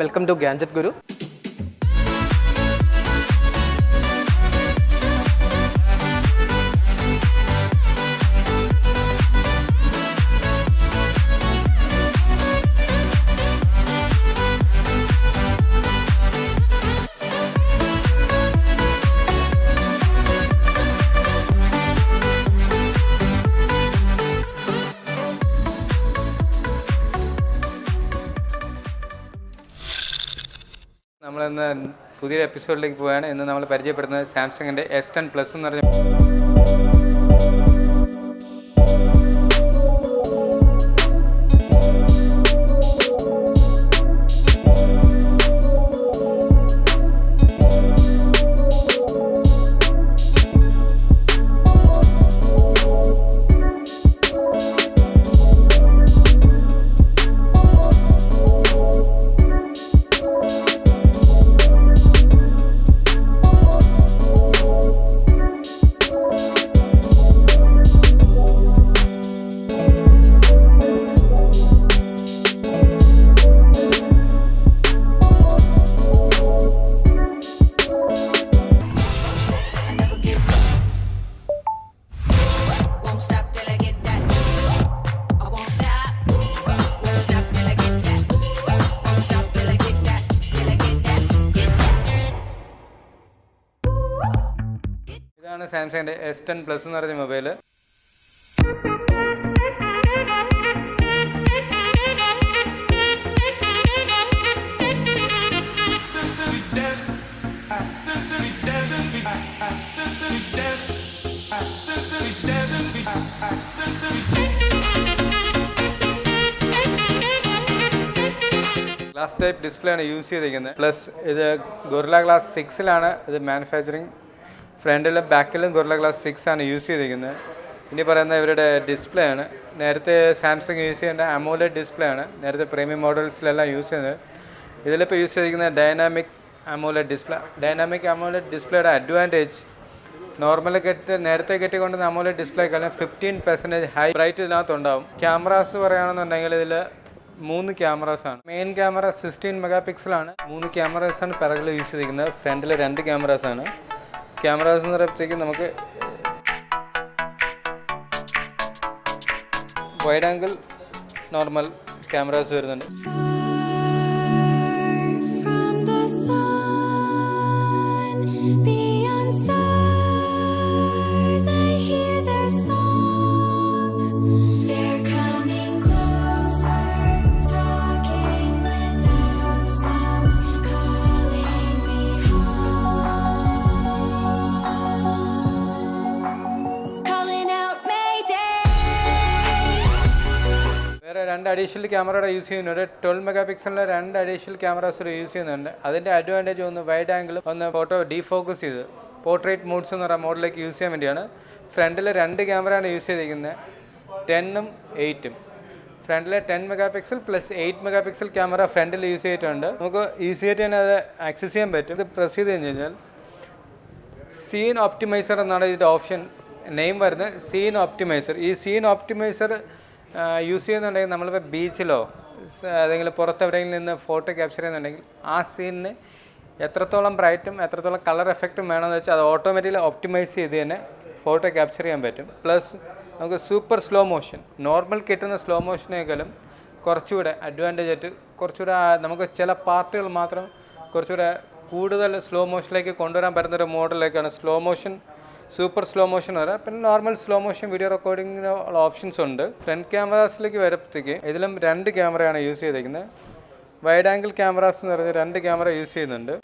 Welcome to గ్యాంజెట్ గురు. നമ്മളിന്ന് പുതിയൊരു എപ്പിസോഡിലേക്ക് പോവുകയാണ് ഇന്ന് നമ്മൾ പരിചയപ്പെടുന്നത് സാംസങ്ങിന്റെ എസ് ടെൻ പ്ലസ് എന്ന് പറഞ്ഞ ഇതാണ് സാംസങ്ങിന്റെ എസ് ടെൻ പ്ലസ് എന്ന് പറയുന്ന മൊബൈൽ ഗ്ലാസ് ടൈപ്പ് ഡിസ്പ്ലേ ആണ് യൂസ് ചെയ്തിരിക്കുന്നത്. പ്ലസ് ഇത് ഗൊറില ഗ്ലാസ് സിക്സിലാണ് ഇത് മാനുഫാക്ചറിങ് ഫ്രണ്ടിലും ബാക്കിലും ഗൊറില്ല ഗ്ലാസ് സിക്സ് ആണ് യൂസ് ചെയ്തിരിക്കുന്നത്. ഇനി പറയുന്ന ഇവരുടെ ഡിസ്പ്ലേ ആണ്. നേരത്തെ സാംസങ് യൂസ് ചെയ്യേണ്ട അമോലഡ് ഡിസ്പ്ലേ ആണ്. നേരത്തെ പ്രീമിയം മോഡൽസിലെല്ലാം യൂസ് ചെയ്യുന്നത്. ഇതിലിപ്പോൾ യൂസ് ചെയ്തിരിക്കുന്ന dynamic AMOLED display dynamic AMOLED ഡിസ്പ്ലേയുടെ advantage normal കെട്ടി നേരത്തെ കെട്ടിക്കൊണ്ടുവന്ന ഡിസ്പ്ലേ ഡിസ്പ്ലേക്കാളും ഫിഫ്റ്റീൻ പെർസെന്റേജ് ഹൈ ബ്രൈറ്റ് ഇതിനകത്ത് ഉണ്ടാവും ക്യാമറാസ് പറയുകയാണെന്നുണ്ടെങ്കിൽ ഇതിൽ മൂന്ന് ക്യാമറാസ് ആണ്. മെയിൻ ക്യാമറ സിക്സ്റ്റീൻ മെഗാ പിക്സലാണ് മൂന്ന് ക്യാമറാസ് ആണ് പിറകിൽ യൂസ് ചെയ്തിരിക്കുന്നത്. ഫ്രണ്ടിൽ രണ്ട് ക്യാമറാസ് ആണ്. ക്യാമറാസ് എന്ന് പറയുമ്പോഴത്തേക്ക് നമുക്ക് വൈഡ് ആംഗിൾ നോർമൽ ക്യാമറാസ് വരുന്നുണ്ട്. രണ്ട് അഡീഷണൽ ക്യാമറയുടെ യൂസ് ചെയ്യുന്നുണ്ട്. ട്വൽവ് മെഗാ പിക്സലിന്റെ രണ്ട് അഡീഷണൽ ക്യാമറാസ് യൂസ് ചെയ്യുന്നുണ്ട്. അതിന്റെ അഡ്വാന്റേജ് ഒന്ന് വൈഡ് ആംഗിൾ ഒന്ന് ഫോട്ടോ ഡീഫോക്കസ് ചെയ്ത് പോർട്രേറ്റ് മോഡ്സ് എന്ന് പറയുന്ന മോഡലിലേക്ക് യൂസ് ചെയ്യാൻ വേണ്ടിയാണ്. ഫ്രണ്ടിൽ രണ്ട് ക്യാമറയാണ് യൂസ് ചെയ്തിരിക്കുന്നത്. ടെന്നും എയ്റ്റും ഫ്രണ്ടിലെ ten mega pixel plus eight mega pixel camera ഫ്രണ്ടിൽ യൂസ് ചെയ്തിട്ടുണ്ട്. നമുക്ക് ഈസി ആയിട്ട് തന്നെ അത് ആക്സസ് ചെയ്യാൻ പറ്റും. ഇത് പ്രസ് ചെയ്ത് കഴിഞ്ഞ് കഴിഞ്ഞാൽ സീൻ ഓപ്റ്റിമൈസർ എന്നാണ് ഇതിന്റെ ഓപ്ഷൻ നെയിം വരുന്നത്. സീൻ ഓപ്റ്റിമൈസർ ഈ സീൻ ഓപ്റ്റിമൈസർ യൂസ് ചെയ്യുന്നുണ്ടെങ്കിൽ നമ്മളിപ്പോൾ ബീച്ചിലോ അല്ലെങ്കിൽ പുറത്തെവിടെയെങ്കിലും നിന്ന് ഫോട്ടോ ക്യാപ്ചർ ചെയ്യുന്നുണ്ടെങ്കിൽ ആ സീനിന് എത്രത്തോളം ബ്രൈറ്റും എത്രത്തോളം കളർ എഫക്റ്റും വേണമെന്ന് വെച്ചാൽ അത് ഓട്ടോമാറ്റിക്കലി ഒപ്റ്റിമൈസ് ചെയ്ത് തന്നെ ഫോട്ടോ ക്യാപ്ചർ ചെയ്യാൻ പറ്റും. പ്ലസ് നമുക്ക് സൂപ്പർ സ്ലോ മോഷൻ നോർമൽ കിട്ടുന്ന സ്ലോ മോഷനേക്കാളും കുറച്ചുകൂടെ അഡ്വാന്റേജ് ആയിട്ട് കുറച്ചുകൂടെ നമുക്ക് ചില പാർട്ടുകൾ മാത്രം കുറച്ചുകൂടെ കൂടുതൽ സ്ലോ മോഷനിലേക്ക് കൊണ്ടുവരാൻ പറ്റുന്ന ഒരു മോഡലിലേക്കാണ് slow motion super slow motion വരെ. പിന്നെ നോർമൽ സ്ലോ മോഷൻ വീഡിയോ റെക്കോർഡിങ്ങിനുള്ള ഓപ്ഷൻസ് ഉണ്ട്. ഫ്രണ്ട് ക്യാമറാസിലേക്ക് വരുമ്പോഴത്തേക്ക് ഇതിലും രണ്ട് ക്യാമറയാണ് യൂസ് ചെയ്തിരിക്കുന്നത് വൈഡ് ആംഗിൾ ക്യാമറാസ് എന്ന് പറയുന്നത് രണ്ട് ക്യാമറ യൂസ് ചെയ്യുന്നുണ്ട്.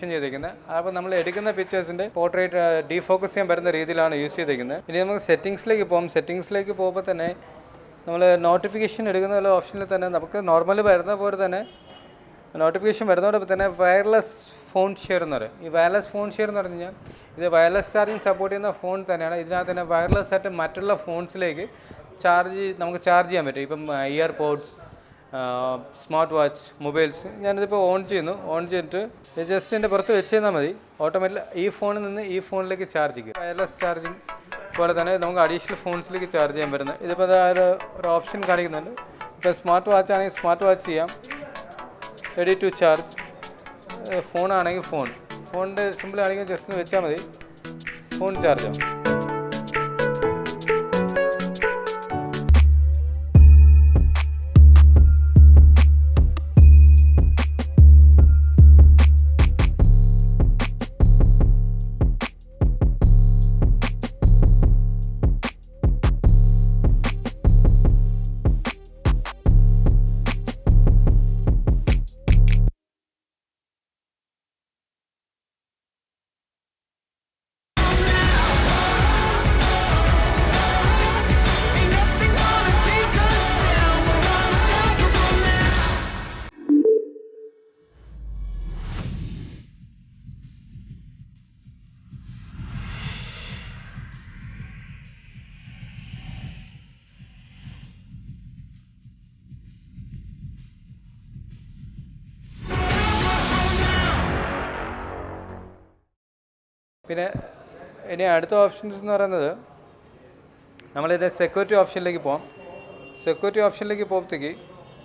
മെൻഷൻ ചെയ്തിരിക്കുന്നത് അപ്പോൾ നമ്മൾ എടുക്കുന്ന പിക്ചേഴ്സിന്റെ പോർട്രേറ്റ് ഡീഫോക്കസ് ചെയ്യാൻ പറ്റുന്ന രീതിയിലാണ് യൂസ് ചെയ്തിരിക്കുന്നത് ഇനി നമുക്ക് സെറ്റിങ്സിലേക്ക് പോകും. സെറ്റിങ്സിലേക്ക് പോകുമ്പോൾ തന്നെ നമ്മൾ നോട്ടിഫിക്കേഷൻ എടുക്കുന്ന പോലെ ഓപ്ഷനിൽ തന്നെ നമുക്ക് നോർമൽ വരുന്ന പോലെ തന്നെ നോട്ടിഫിക്കേഷൻ വരുന്നതോടൊപ്പം തന്നെ വയർലെസ് ഫോൺ ഷെയർ എന്ന് പറയും. ഈ വയർലെസ് ഫോൺ ഷെയർ എന്ന് പറഞ്ഞു കഴിഞ്ഞാൽ ഇത് വയർലെസ് ചാർജിങ് സപ്പോർട്ട് ചെയ്യുന്ന ഫോൺ തന്നെയാണ്. ഇതിനകത്ത് തന്നെ വയർലെസ് ആയിട്ട് മറ്റുള്ള ഫോൺസിലേക്ക് ചാർജ് നമുക്ക് ചാർജ് ചെയ്യാൻ പറ്റും. ഇപ്പം ear pods smart watch mobiles ഞാനിതിപ്പോൾ ഓൺ ചെയ്യുന്നു. ഓൺ ചെയ്തിട്ട് ജസ്റ്റ് എന്റെ പുറത്ത് വെച്ച് തന്നാൽ മതി. ഓട്ടോമാറ്റിക് ഈ ഫോണിൽ നിന്ന് ഈ ഫോണിലേക്ക് ചാർജ് ചെയ്യും. വയർലെസ് ചാർജിങ് പോലെ തന്നെ നമുക്ക് അഡീഷണൽ ഫോൺസിലേക്ക് ചാർജ് ചെയ്യാൻ പറ്റുന്നത് ഇതിപ്പോൾ ഒരു ഓപ്ഷൻ കാണിക്കുന്നുണ്ട്. ഇപ്പോൾ സ്മാർട്ട് വാച്ച് ആണെങ്കിൽ സ്മാർട്ട് വാച്ച് ചെയ്യാം. റെഡി ടു ചാർജ് ഫോണാണെങ്കിൽ ഫോൺ ഫോണിന്റെ സിമ്പിൾ ആണെങ്കിൽ ജസ്റ്റ് വെച്ചാൽ മതി. ഫോൺ ചാർജ് ആവും. പിന്നെ ഇനി അടുത്ത ഓപ്ഷൻസ് എന്ന് പറയുന്നത് നമ്മളിത് സെക്യൂരിറ്റി ഓപ്ഷനിലേക്ക് പോകാം സെക്യൂരിറ്റി ഓപ്ഷനിലേക്ക് പോകുമ്പോഴത്തേക്ക്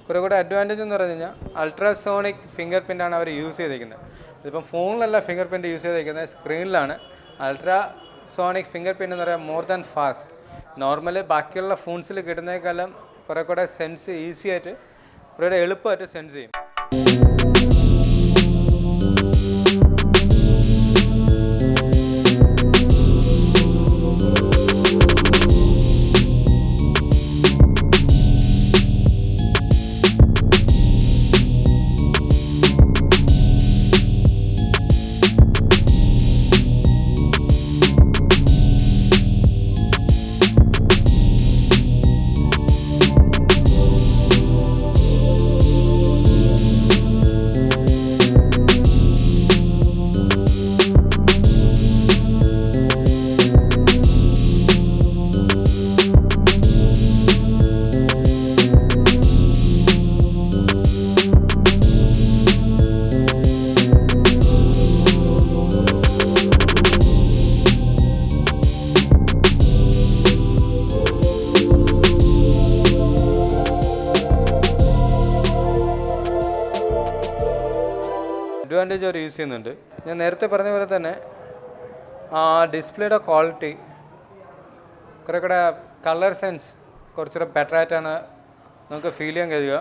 കുറേ കൂടെ അഡ്വാന്റേജ് എന്ന് പറഞ്ഞു കഴിഞ്ഞാൽ അൾട്രാസോണിക് ഫിംഗർ പ്രിന്റാണ് അവർ യൂസ് ചെയ്തിരിക്കുന്നത് ഇതിപ്പം ഫോണിലല്ല ഫിംഗർ പ്രിന്റ് യൂസ് ചെയ്തിരിക്കുന്നത് സ്ക്രീനിലാണ് അൾട്രാ സോണിക് ഫിംഗർ പ്രിന്റ് എന്ന് പറയുന്നത് മോർ ദാൻ ഫാസ്റ്റ് നോർമലി ബാക്കിയുള്ള ഫോൺസിൽ കിട്ടുന്നതിനേക്കാളും കുറേ കൂടെ സെൻസ് ഈസിയായിട്ട് കുറേ കൂടെ എളുപ്പമായിട്ട് സെൻസ് ചെയ്യും. അവർ യൂസ് ചെയ്യുന്നുണ്ട്. ഞാൻ നേരത്തെ പറഞ്ഞ പോലെ തന്നെ ആ ഡിസ്പ്ലേയുടെ ക്വാളിറ്റി കുറേ കൂടെ കളർ സെൻസ് കുറച്ചുകൂടെ ബെറ്റർ ആയിട്ടാണ് നമുക്ക് ഫീൽ ചെയ്യാൻ കഴിയുക.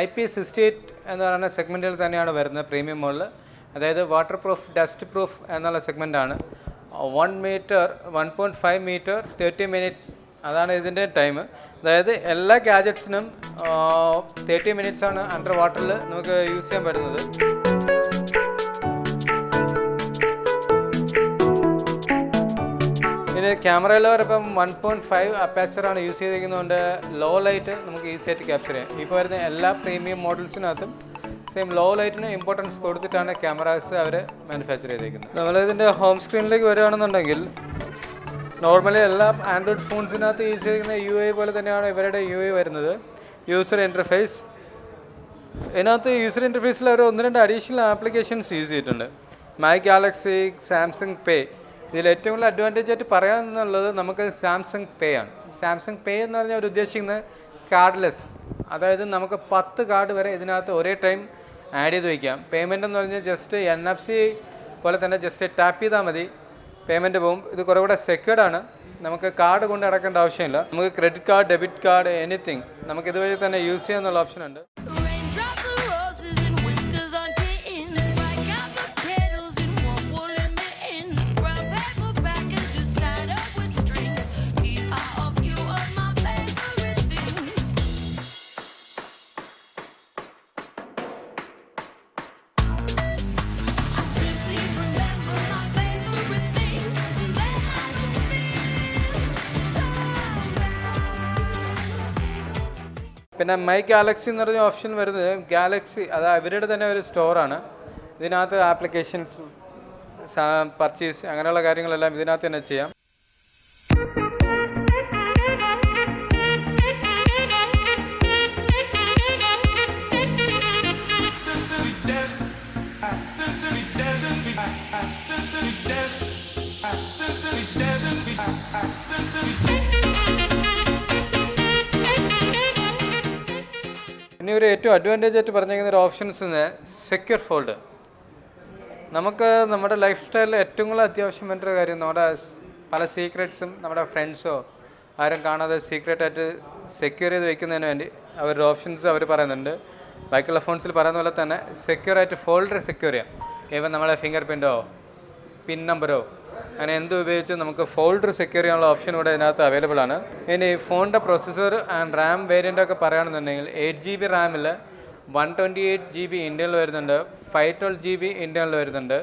ഐ പി സിക്സ്റ്റി എയ്റ്റ് എന്ന് പറയുന്ന സെഗ്മെന്റിൽ തന്നെയാണ് വരുന്നത് പ്രീമിയം മോഡൽ അതായത് വാട്ടർ പ്രൂഫ് ഡസ്റ്റ് പ്രൂഫ് എന്നുള്ള സെഗ്മെന്റാണ് one metre one point five metre thirty minutes അതാണ് ഇതിന്റെ ടൈം അതായത് എല്ലാ ഗാജറ്റ്സിനും തേർട്ടി മിനിറ്റ്സാണ് അണ്ടർ വാട്ടറിൽ നമുക്ക് യൂസ് ചെയ്യാൻ പറ്റുന്നത്. ഇതിന് ഇപ്പം വൺ പോയിന്റ് ഫൈവ് അപ്പാച്ചറാണ് യൂസ് ചെയ്തിരിക്കുന്നതുകൊണ്ട് ലോ ലൈറ്റ് നമുക്ക് ഈസി ആയിട്ട് ക്യാപ്ചർ ചെയ്യാം. ഇപ്പോൾ വരുന്ന എല്ലാ പ്രീമിയം മോഡൽസിനകത്തും സെയിം ലോ ലൈറ്റിന് ഇമ്പോർട്ടൻസ് കൊടുത്തിട്ടാണ് ക്യാമറാസ് അവർ മാനുഫാക്ചർ ചെയ്തിരിക്കുന്നത് നമ്മൾ ഇതിന്റെ ഹോം സ്ക്രീനിലേക്ക് വരികയാണെന്നുണ്ടെങ്കിൽ നോർമലി എല്ലാ ആൻഡ്രോയിഡ് ഫോൺസിനകത്ത് യൂസ് ചെയ്യുന്ന യു ഐ പോലെ തന്നെയാണ് ഇവരുടെ യു ഐ വരുന്നത്. യൂസർ ഇന്റർഫേസ് ഇതിനകത്ത് യൂസർ ഇന്റർഫേസിൽ അവർ ഒന്ന് രണ്ട് അഡീഷണൽ ആപ്ലിക്കേഷൻസ് യൂസ് ചെയ്തിട്ടുണ്ട്. മൈ ഗാലക്സി സാംസങ് പേ ഇതിൽ ഏറ്റവും കൂടുതൽ അഡ്വാന്റേജ് ആയിട്ട് പറയാമെന്നുള്ളത് നമുക്ക് സാംസങ് പേ ആണ്. സാംസങ് പേ എന്ന് പറഞ്ഞാൽ അവർ ഉദ്ദേശിക്കുന്നത് കാർഡ്ലെസ് അതായത് നമുക്ക് പത്ത് കാർഡ് വരെ ഇതിനകത്ത് ഒരേ ടൈം ആഡ് ചെയ്ത് വയ്ക്കാം പേയ്മെന്റ് എന്ന് പറഞ്ഞാൽ ജസ്റ്റ് എൻ എഫ് സി പോലെ തന്നെ ജസ്റ്റ് ടാപ്പ് ചെയ്താൽ മതി. പേയ്മെന്റ് പോകും. ഇത് കുറേ കൂടെ സെക്യൂർഡ് ആണ്. നമുക്ക് കാർഡ് കൊണ്ട് അടക്കേണ്ട ആവശ്യമില്ല. നമുക്ക് credit card debit card anything നമുക്ക് ഇതുവഴി തന്നെ യൂസ് ചെയ്യാമെന്നുള്ള ഓപ്ഷൻ ഉണ്ട്. പിന്നെ മൈ ഗാലക്സി എന്ന് പറഞ്ഞ ഓപ്ഷൻ വരുന്നത് ഗാലക്സി അത് അവരുടെ തന്നെ ഒരു സ്റ്റോറാണ് ഇതിനകത്ത് ആപ്ലിക്കേഷൻസ് പർച്ചേസ് അങ്ങനെയുള്ള കാര്യങ്ങളെല്ലാം ഇതിനകത്ത് തന്നെ ചെയ്യാം ഇനി ഒരു ഏറ്റവും അഡ്വാന്റേജ് ആയിട്ട് പറഞ്ഞിരിക്കുന്ന ഒരു ഓപ്ഷൻസ് സെക്യൂർ ഫോൾഡ് നമുക്ക് നമ്മുടെ ലൈഫ് സ്റ്റൈലിൽ ഏറ്റവും കൂടുതൽ അത്യാവശ്യം വേണ്ട ഒരു കാര്യം നമ്മുടെ പല സീക്രട്സും നമ്മുടെ ഫ്രണ്ട്സോ ആരും കാണാതെ സീക്രട്ട് ആയിട്ട് സെക്യൂർ ചെയ്ത് വെക്കുന്നതിന് വേണ്ടി അവരുടെ ഓപ്ഷൻസ് അവർ പറയുന്നുണ്ട്. ബാക്കിയുള്ള ഫോൺസിൽ പറയുന്ന പോലെ തന്നെ സെക്യൂർ ആയിട്ട് ഫോൾഡർ സെക്യൂർ ചെയ്യാം. ഈവൻ നമ്മളെ ഫിംഗർ പ്രിന്റോ പിൻ നമ്പറോ അങ്ങനെ എന്ത് ഉപയോഗിച്ച് നമുക്ക് ഫോൾഡർ സെക്യൂർ ചെയ്യാനുള്ള ഓപ്ഷൻ ഇവിടെ ഇതിനകത്ത് അവൈലബിൾ ആണ്. ഇനി ഫോണിന്റെ പ്രൊസസ്സർ ആൻഡ് റാം വേരിയന്റ് ഒക്കെ പറയുകയാണെന്നുണ്ടെങ്കിൽ eight G B റാമിൽ one twenty eight G B ഇന്ത്യയിൽ വരുന്നുണ്ട്. ഫൈവ് ട്വൽവ് ജി ബി ഇന്ത്യയിൽ വരുന്നുണ്ട്.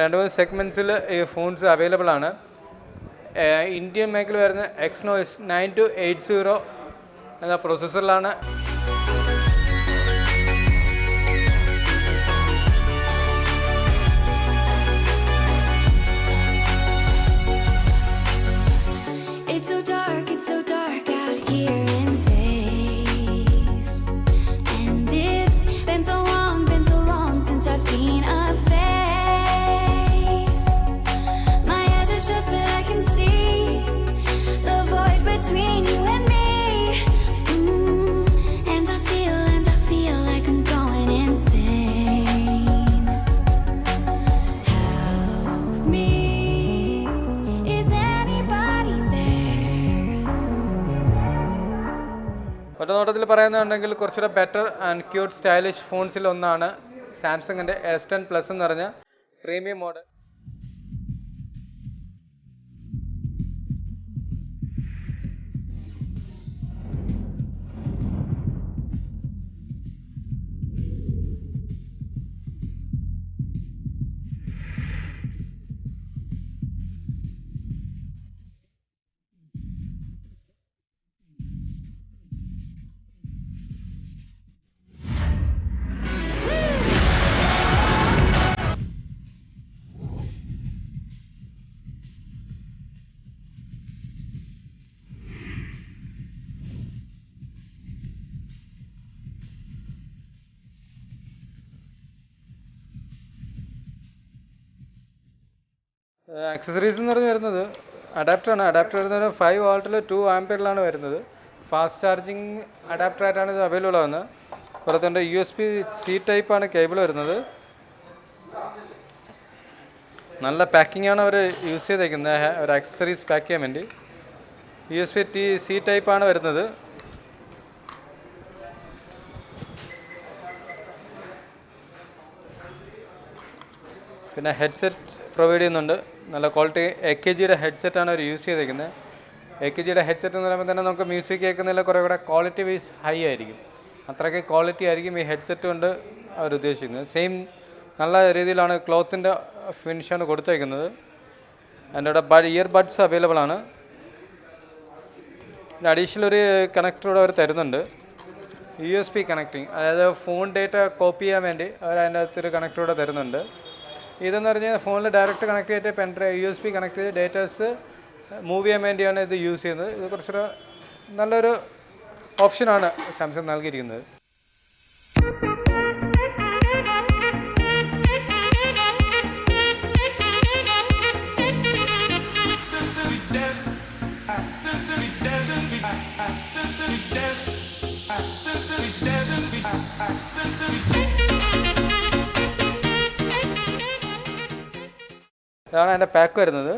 രണ്ട് മൂന്ന് സെഗ്മെന്റ്സിൽ ഈ ഫോൺസ് അവൈലബിൾ ആണ്. ഇന്ത്യൻ മേഖല വരുന്ന Exynos nine two eight zero എന്ന പ്രൊസസ്സറിലാണ് നോട്ടത്തിൽ പറയുന്നുണ്ടെങ്കിൽ കുറച്ചുകൂടെ ബെറ്റർ ആൻഡ് ക്യൂട്ട് സ്റ്റൈലിഷ് ഫോൺസിൽ ഒന്നാണ് സാംസങ്ങിന്റെ എസ് ടെൻ പ്ലസ് എന്ന് പറഞ്ഞ പ്രീമിയം മോഡൽ ആക്സസറീസ് എന്ന് പറഞ്ഞ് വരുന്നത് അഡാപ്റ്ററാണ് അഡാപ്റ്റർ വരുന്നത് ഫൈവ് വോൾട്ടിൽ ടു ആംപിയറിലാണ് വരുന്നത്. ഫാസ്റ്റ് ചാർജിങ് അഡാപ്റ്ററായിട്ടാണ് ഇത് അവൈലബിൾ ആവുന്നത്. പുറത്തുണ്ട് യു എസ് പി സി ടൈപ്പാണ് കേബിൾ വരുന്നത്. നല്ല പാക്കിംഗ് ആണ് അവർ യൂസ് ചെയ്തേക്കുന്നത്. ഒരു ആക്സസറീസ് പാക്ക് ചെയ്യാൻ വേണ്ടി. U S B T C ടൈപ്പാണ് വരുന്നത്. പിന്നെ ഹെഡ്സെറ്റ് പ്രൊവൈഡ് ചെയ്യുന്നുണ്ട്. നല്ല ക്വാളിറ്റി എ കെ ജിയുടെ ഹെഡ്സെറ്റാണ് അവർ യൂസ് ചെയ്തേക്കുന്നത് എ കെ ജിയുടെ ഹെഡ്സെറ്റ് എന്ന് പറയുമ്പോൾ തന്നെ നമുക്ക് മ്യൂസിക് കേൾക്കുന്നതിൽ കുറേ കൂടെ ക്വാളിറ്റി വൈസ് ഹൈ ആയിരിക്കും. അത്രയ്ക്ക് ക്വാളിറ്റി ആയിരിക്കും ഈ ഹെഡ്സെറ്റ് കൊണ്ട് അവർ ഉദ്ദേശിക്കുന്നത് സെയിം നല്ല രീതിയിലാണ് ക്ലോത്തിന്റെ ഫിനിഷാണ് കൊടുത്തേക്കുന്നത്. അതിന്റെ ബഡ് ഇയർ ബഡ്സ് അവൈലബിൾ ആണ്. അഡീഷണൽ ഒരു കണക്ടറോട് അവർ തരുന്നുണ്ട്. യു എസ് പി കണക്റ്റിംഗ് അതായത് ഫോൺ ഡേറ്റ കോപ്പി ചെയ്യാൻ വേണ്ടി അവർ അതിന്റെ അകത്തൊരു കണക്ടറോടെ തരുന്നുണ്ട്. ഇതെന്ന് പറഞ്ഞാൽ ഫോണിൽ ഡയറക്റ്റ് കണക്ട് ചെയ്തിട്ട് pen drive U S B connect ചെയ്ത് ഡേറ്റാസ് മൂവ് ചെയ്യാൻ വേണ്ടിയാണ് ഇത് യൂസ് ചെയ്യുന്നത്. ഇത് കുറച്ചൊരു നല്ലൊരു ഓപ്ഷനാണ് സാംസങ് നൽകിയിരിക്കുന്നത്. ഇതാണ് അതിന്റെ പാക്ക് വരുന്നത്.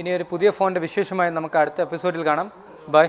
ഇനി ഒരു പുതിയ ഫോണിന്റെ വിശേഷമായി നമുക്ക് അടുത്ത എപ്പിസോഡിൽ കാണാം. ബൈ